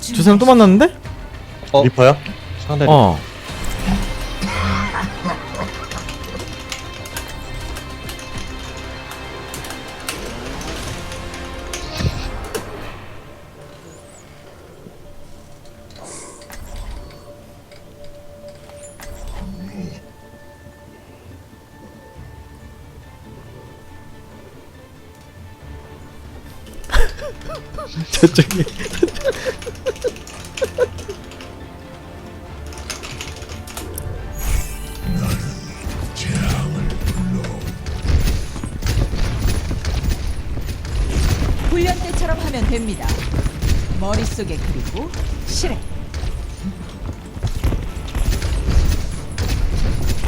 두 사람 또 만났는데? 어? 리퍼야? 상대. 어. 저쪽에 처럼 하면 됩니다. 머릿속에 그리고 실행.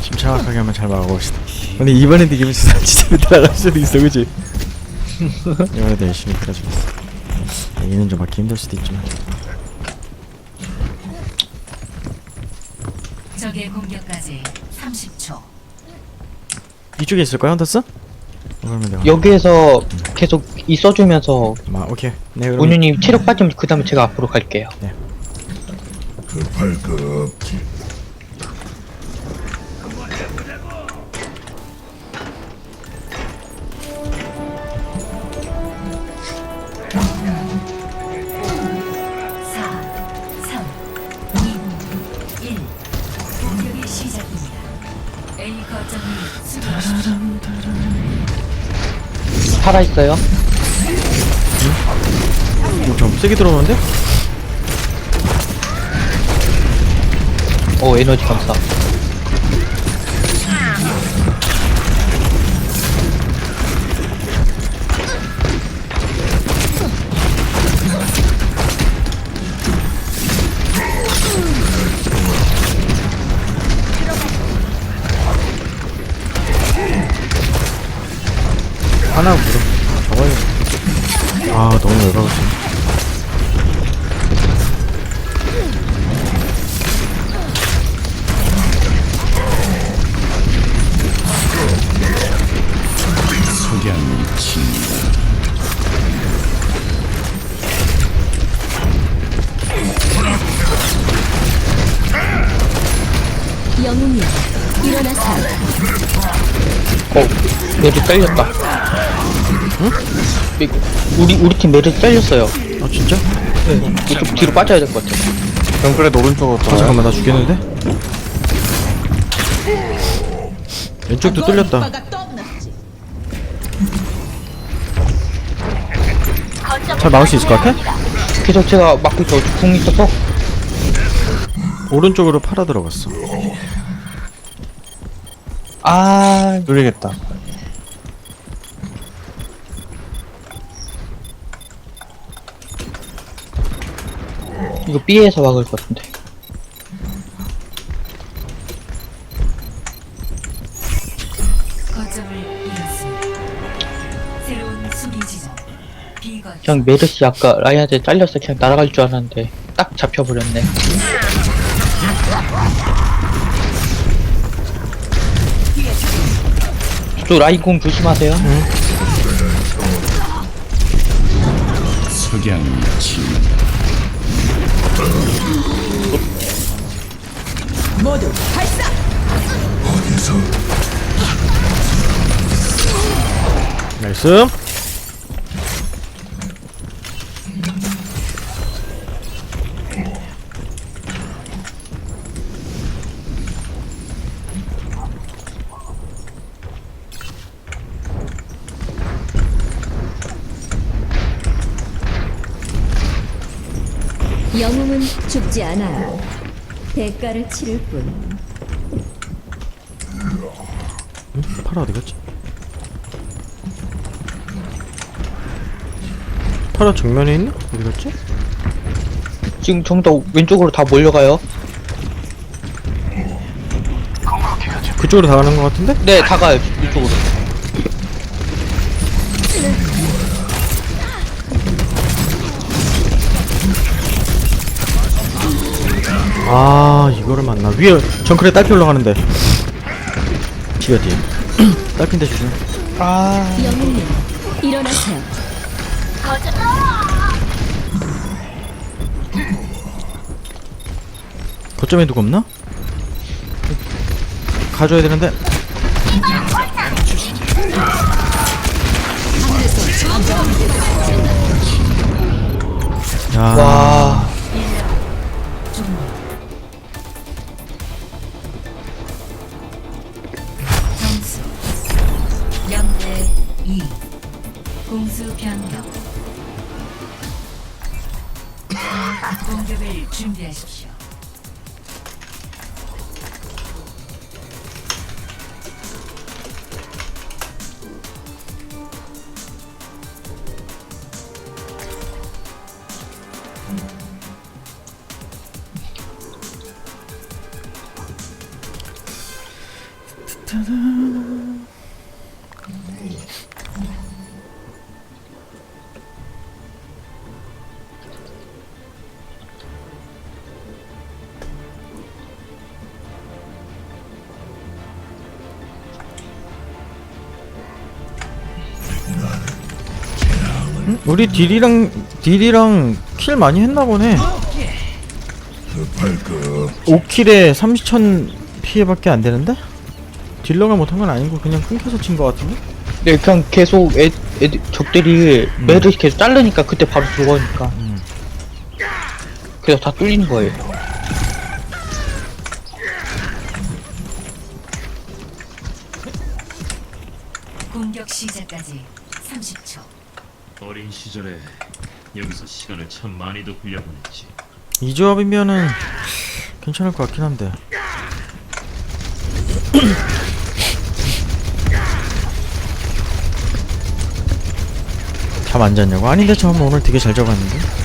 침착하게 한번 잘 막아봅시다. 근데 이번에도 이기면 진짜 진짜 따라갈 수도 있어, 그지? 이번에도 열심히 끌어주겠어. 이기는 좀 맞기 힘들 수도 있지만. 적의 공격까지 30초. 이쪽에 있을 거야, 헌터스? 어, 그러면 내가. 여기에서 계속 있어주면서 아, 오케이. 네, 그럼. 온유님 체력 빠지면 그 다음에 제가 앞으로 갈게요. 사, 삼, 이, 일. 공격이 시작됩니다. A 거점을 수비하십시오. 살아있어요? 세게 들어오는데? 어 에너지 감사. 하나 물어. 저거야. 아, 너무 열받고 있어. 메르 잘렸다. 응? 우리 우리 팀 메르 잘렸어요. 아, 진짜? 네. 이쪽 뒤로 빠져야 될 것 같아. 정글에 오른쪽으로 아, 돌아요. 잠깐만, 나 죽겠는데? 왼쪽도 뚫렸다. 잘 막을 수 있을 것 같아? 계속 제가 막고 있어. 궁 있어서 오른쪽으로 팔아 들어갔어. 아 뚫리겠다. 이거 B에서 막을 것 같은데. 거점을 잃었습니다. 새로운 수비 지점. B 거점. 그냥 메르시 아까 라이한테 잘려서 그냥 날아갈 줄 알았는데 딱 잡혀버렸네. 또 라인 공 조심하세요. 모두 발사. 나이스. 영웅은 죽지 않아요 대가를 치를 뿐 팔아 어디 갔지? 팔아 정면에 있나? 어디 갔지? 지금 전부 다 왼쪽으로 다 몰려가요. 그쪽으로 다 가는 것 같은데? 네, 다 가요. 이쪽으로. 아 이거를 만나. 위에 정크레 딸피 올라가는데. 뒤에 뒤에 딸피인데 조심. 아, 영웅이여 일어나세요. 거점에 누구 없나? 가져야 되는데. 야. 와 공수 변경. 공격을 준비하십시오 우리 딜이랑 딜이랑 킬 많이 했나 보네 5킬에 30천 피해밖에 안 되는데? 딜러가 못한 건 아니고 그냥 끊겨서 친 거 같은데? 네, 그냥 계속 애, 애들 적들이 매를 계속 자르니까 그때 바로 들어가니까 음. 그래서 다 뚫리는 거예요 공격 시작까지 30초 어린 시절에 여기서 시간을 참 많이도 굴려보냈지. 이 조합이면은 괜찮을 것 같긴 한데 잠 안 잤냐고? 아닌데 저 오늘 되게 잘 잡았는데?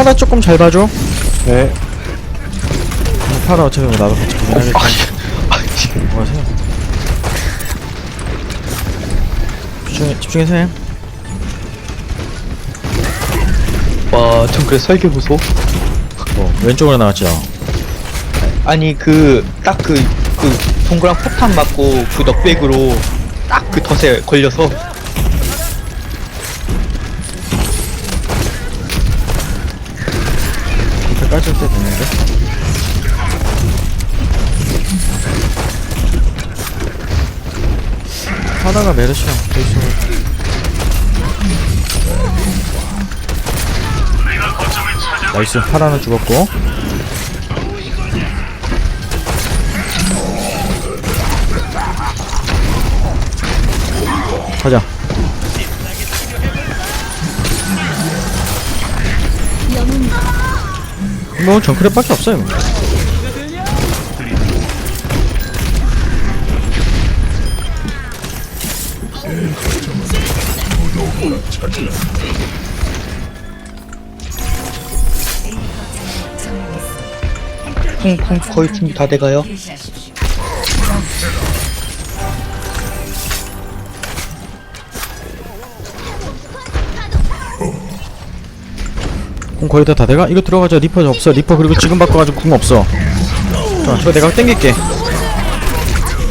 파라 조금 잘 봐줘 네. 파라 어차피 뭐 나도 같이 보긴 하겠지 아, 뭐 하세요? 집중해, 집중해서 해 와, 전 그래 설계 보소. 뭐, 왼쪽으로 나왔죠? 아니 그 딱 그 그 동그란 포탄 맞고 그 넉백으로 딱 그 덫에 걸려서 하나가 메르시랑 돼있어 나이스. 파라는 죽었고. 가자. 뭐 정크랩밖에 없어요 뭐. 콩콩 거의 준비 다 돼가요. 궁 거의 다 다 돼가? 이거 들어가자 리퍼 없어. 리퍼 그리고 지금 바꿔가지고 궁 없어. 자 저거 내가 땡길게.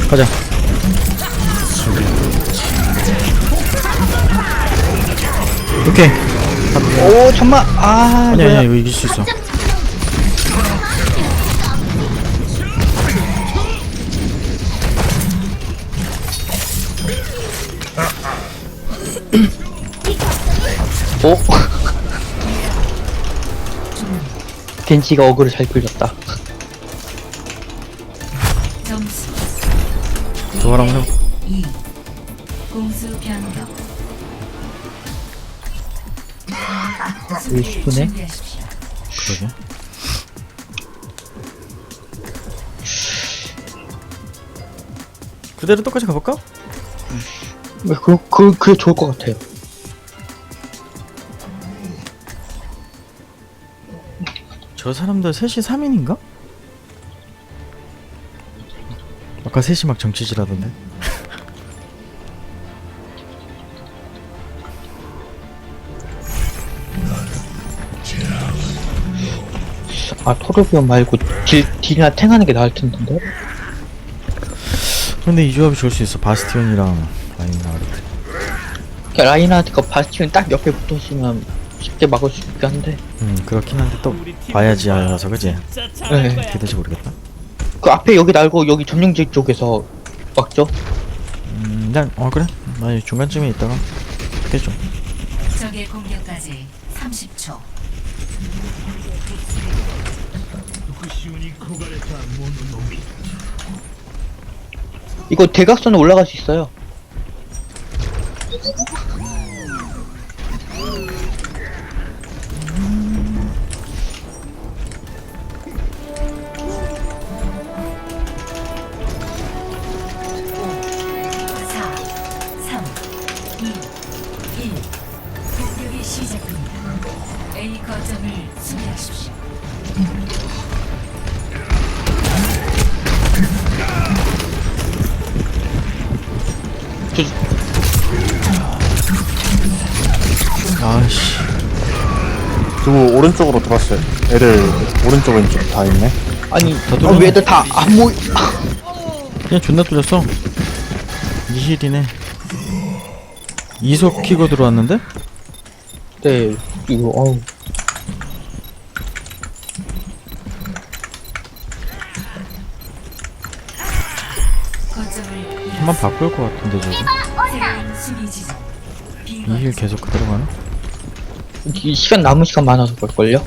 가자. 오케이. 오 잠만 아 아니야. 아니야? 이거 이길 수 있어 오 겐지가 어그를 잘 끌렸다. 점수 저거랑 해2 공수 변경 왜 시프네? 준비하십시오. 그러게 그대로 똑같이 가볼까? 네, 그, 그, 그게 좋을 것 같아요. 저 사람들 셋이 3인인가? 아까 셋이 막 정치질하던데. 아 토르비온 말고 딜, 딜이나 탱 하는 게 나을 텐데. 근데 이 조합이 좋을 수 있어. 바스티온이랑 라인하르트 그러니까 라인하트가 바스티온 딱 옆에 붙었으면 쉽게 막을 수 있긴 한데 음 그렇긴 한데 또 봐야지 알아서 그지? 네. 어떻게 될지 모르겠다 그 앞에 여기 날고 여기 점령지 쪽에서 막죠 음 일단 어 그래 나 이 중간쯤에 있다가 깨줘 적의 공격까지 30초. 이거 대각선에 올라갈 수 있어요 그리고 오른쪽으로 돌았어요. 애들 오른쪽 왼쪽 다 있네. 아니 뚫어놔. 아, 왜 애들 다 안 모이 그냥 존나 뚫렸어 이힐이네 이속 키고 들어왔는데? 네 이거 어우 한번 바꿀 것 같은데 저거 이힐 계속 그대로 가나? 이 시간 남은 시간 많아서 그럴걸요?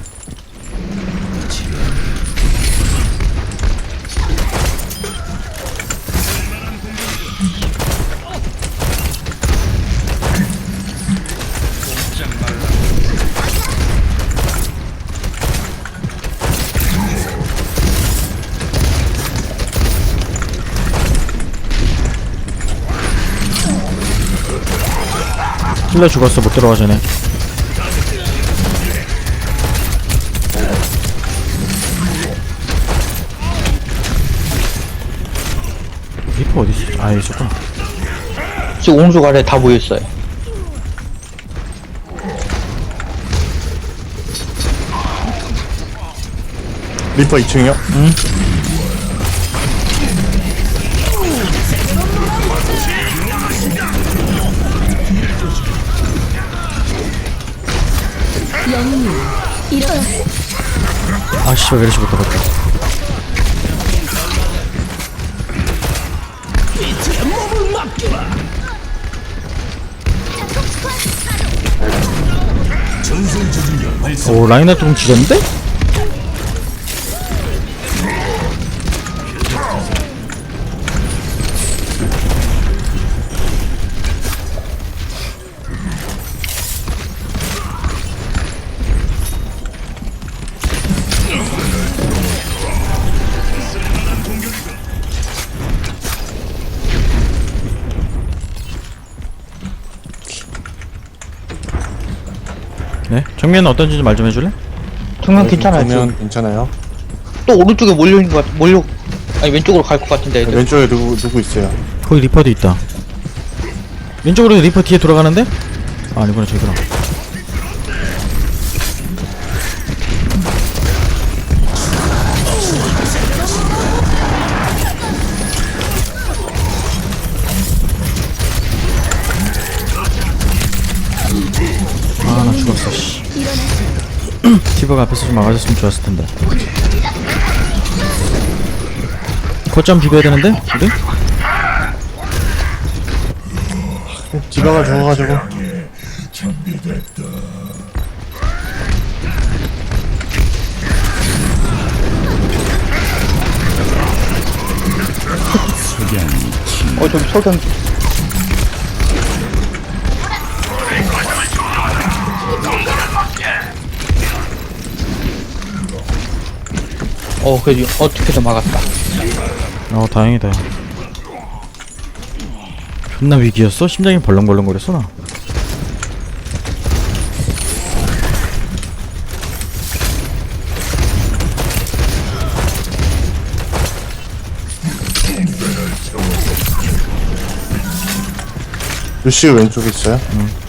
힐러 죽었어 못 들어가 전에 어디 있어? 아 있었구나. 지금 오른쪽 아래 다 모여있어요. 리퍼 2층이요? 아씨 왜 이러시 못 들어갔다 오 라인을 좀 지렸는데? 정면은 어떤지 좀 말 좀 해줄래? 정면 괜찮아요 지금 보면 괜찮아요. 또 오른쪽에 몰려 있는 것 같.. 몰려.. 아니 왼쪽으로 갈 것 같은데 애들 왼쪽에 누구 누구 있어요? 거기 리퍼도 있다 왼쪽으로 리퍼 뒤에 돌아가는데? 아 아니구나 저기구나 티버가 앞에서 좀 막아줬으면 좋았을 텐데 거점 비벼야 되는데? 우리? 디바가 죽어가지고 어 저기 석양 어 그래도 어떻게든 막았다 어 다행이다 존나 위기였어? 심장이 벌렁벌렁거렸어 나 루시 왼쪽에 있어요. 남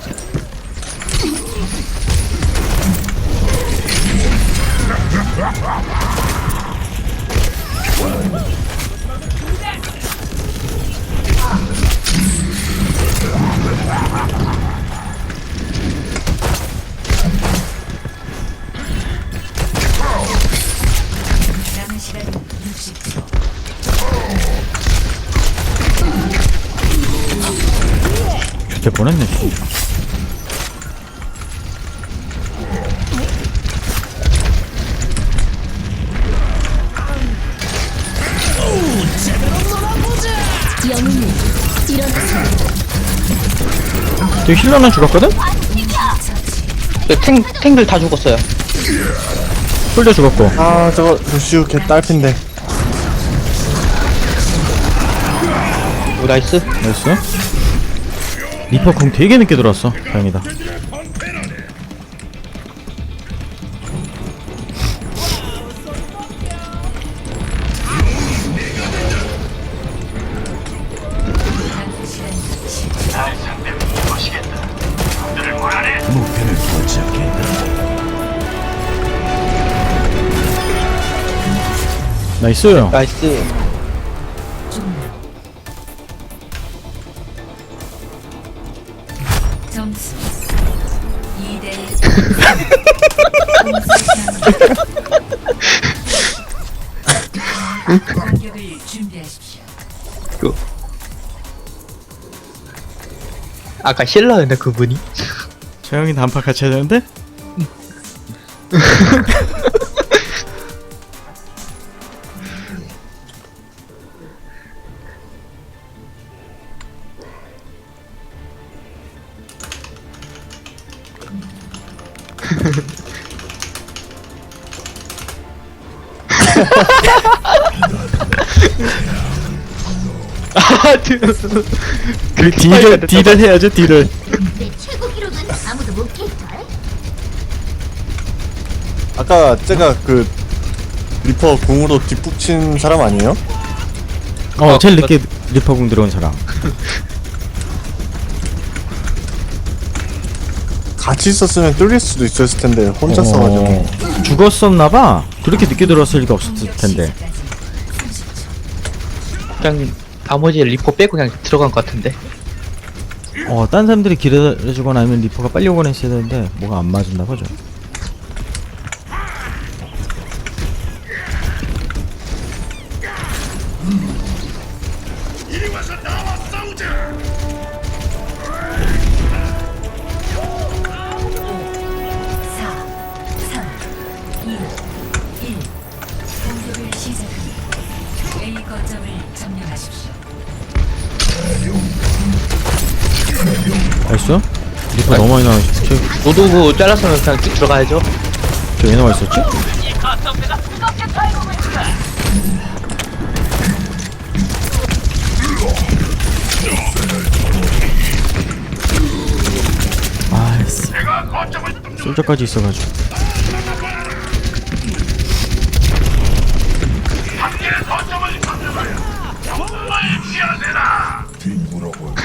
영웅님 일어나세요. 저기 힐러는 죽었거든? 그 탱, 탱들 다 죽었어요. 솔저 죽었고 아 저거 루시우 개 딸핀데 오, 나이스. 나이스 리퍼 궁 되게 늦게 들어왔어. 다행이다. 나이스. 나이스. 공격을 준비하십시오. 그. 아까 힐러였네, 그분이. 저 형이 단파 같이 되는데? 그 딜을 딜을 해야죠 딜을. 내 최고 기록은 아무도 못 깰걸? 아까 제가 그 리퍼 궁으로 뒷북 친 사람 아니에요? 어 제일 늦게 리퍼 궁 들어온 사람. 같이 있었으면 뚫릴 수도 있었을 텐데 혼자 써가지고. 어, 죽었었나봐. 그렇게 늦게 들어왔을 리가 없었을 텐데. 그냥 나머지 리포 빼고 그냥 들어간 것 같은데. 어, 딴 사람들이 기다려주거나 아니면 리퍼가 빨리 오거나 했어야 되는데 뭐가 안 맞았나 보죠. 사, 나이스? 리퍼 너무 많이 나와. 저, 노도 그 잘랐으면 그냥 쭉 들어가야죠. 저왜 나와 있었지? 아이씨. 솔저까지 있어가지고.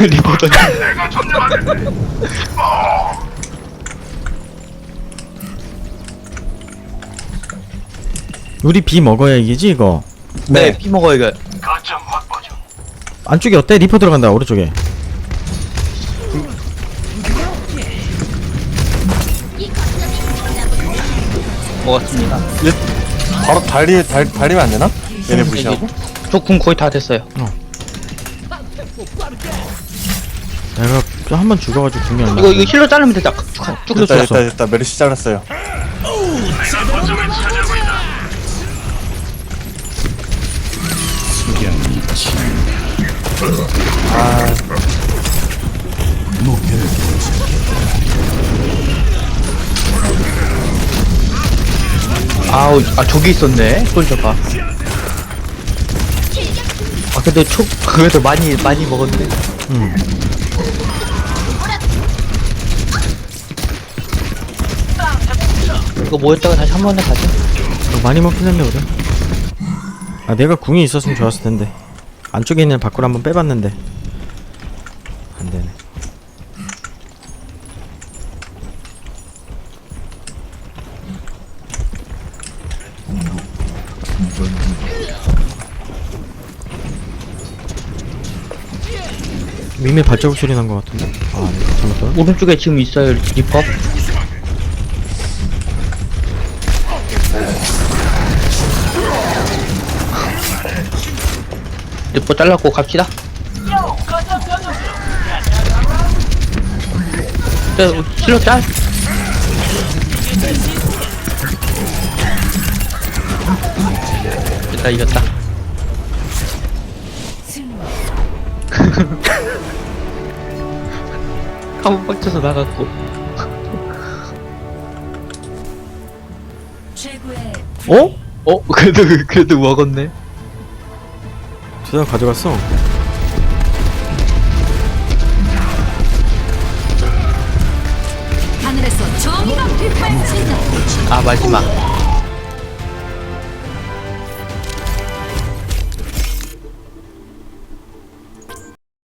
리포 던 우리 비 먹어야 이기지 이거. 네, 피 먹어 이거. 안쪽에 어때? 리퍼 들어간다 오른쪽에. 먹었습니다. 바로 달리 달 달리면 안 되나? 얘네 무시하고 저궁 거의 다 됐어요. 내가 한 번 죽어가지고 궁이 안 나. 이거 이거 힐러 자르면 되다. 쭉, 쭉 됐다, 됐다. 됐다 됐다 메르시 잘랐어요 아우, 아 저기 있었네. 솔저가. 아 근데 초 그래도 많이 많이 먹었네. 이거 모였다가 다시 한 번에 가자. 어, 많이 먹긴 했네 우리. 아 내가 궁이 있었으면 좋았을 텐데. 안쪽에 있는 밖으로 한번 빼봤는데. 안 되네. 밈의 발자국 소리 난 것 같은데. 아 아니 잘못다. 오른쪽에 지금 있어요 리퍼. 리퍼 잘랐고 갑시다. 야, 실로 짤. 됐다 이겼다. 한번 빡쳐서 나갔고 최고의 어? 어? 그래도 그래도 먹었네 저 사람 가져갔어 하늘에서 정의가 빗발친다. 아 마지막